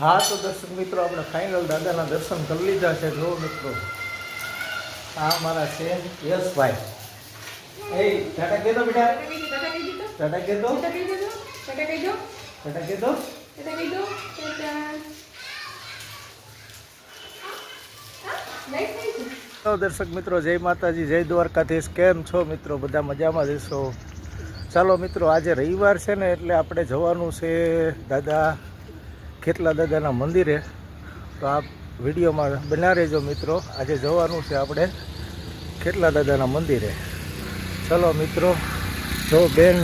હા તો દર્શક મિત્રો આપણે ફાઇનલ દાદાના દર્શન કરી લીધા છે. જો મિત્રો આ મારા છે યશભાઈ. એ ટાટા કહેતો બેટા. ટાટા કહેતો ટાટા કહેતો તો દર્શક મિત્રો જય માતાજી જય દ્વારકાધીશ. કેમ છો મિત્રો? બધા મજામાં જશો ચાલો મિત્રો આજે રવિવાર છે ને એટલે આપણે જવાનું છે દાદા ખેતલા દાદાના મંદિરે. તો આ વિડીયોમાં બના રહેજો મિત્રો. આજે જવાનું છે આપણે ખેતલા દાદાના મંદિરે. ચલો મિત્રો, જો બેન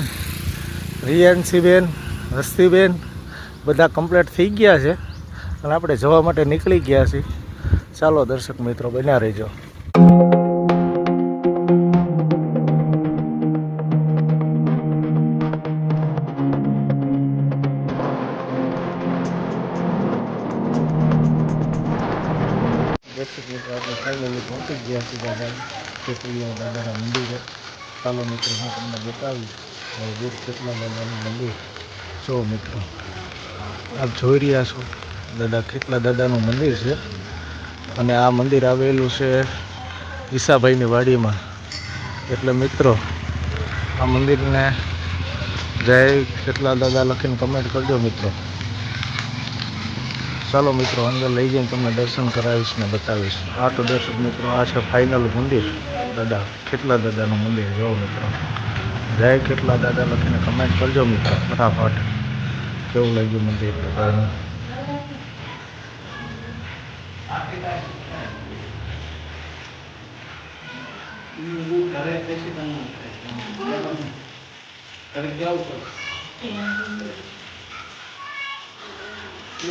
રિયાન્સીબેન હસ્તીબેન બધા કમ્પ્લીટ થઈ ગયા છે અને આપણે જવા માટે નીકળી ગયા છીએ. ચાલો દર્શક મિત્રો, બન્યા રહેજો. મિત્રો આપણે ફાઇનલી પહોંચી ગયા છીએ દાદા ખેતરીઓ દાદાના મંદિરે ચાલો મિત્રો હું તમને બતાવીશ દૂર કેટલા દાદાનું મંદિર જો મિત્રો આપ જોઈ રહ્યા છો દાદા કેટલા દાદાનું મંદિર છે અને આ મંદિર આવેલું છે ઈસાભાઈની વાડીમાં. એટલે મિત્રો, આ મંદિરને જય કેટલા દાદા લખીને કમેન્ટ કરજો મિત્રો. ચાલો મિત્રો અંદર લઈ જઈને તમને દર્શન કરાવીશ ને બતાવીશ. આ તો દર્શક મિત્રો આ છે ફાઇનલ મંદિર. દાદા કેટલા દાદાનું મંદિર? જો મિત્રો. જય કેટલા દાદા લખીને કમેન્ટ કરજો મિત્રો ફટાફટ. કેવું લાગ્યું મંદિર દાદાનું હા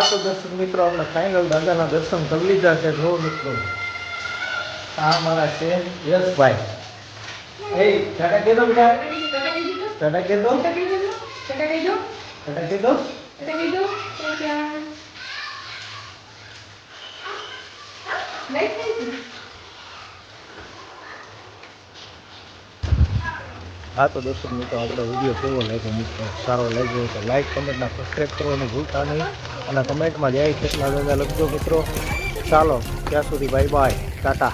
તો દર્શક મિત્રો આપણે ફાઇનલ દાદાના દર્શન કરી લીધા છે. જો મિત્રો આ મારા છે યશભાઈ. એ ટાટા કહેતો બેટા. ટાટા કહેતો ટાટા કહેતો હા, તો દર્શક મિત્રો, આપણો વીડિયો કેવો લાગ્યો? મિત્રો, સારો લાગ્યો તો લાઈક કમેન્ટના સબસ્ક્રાઈબ કરવાનું ભૂલતા નહીં. અને કમેન્ટમાં જાય કેટલા દાદા મિત્રો. ચાલો, ત્યાં સુધી બાય બાય ટાટા.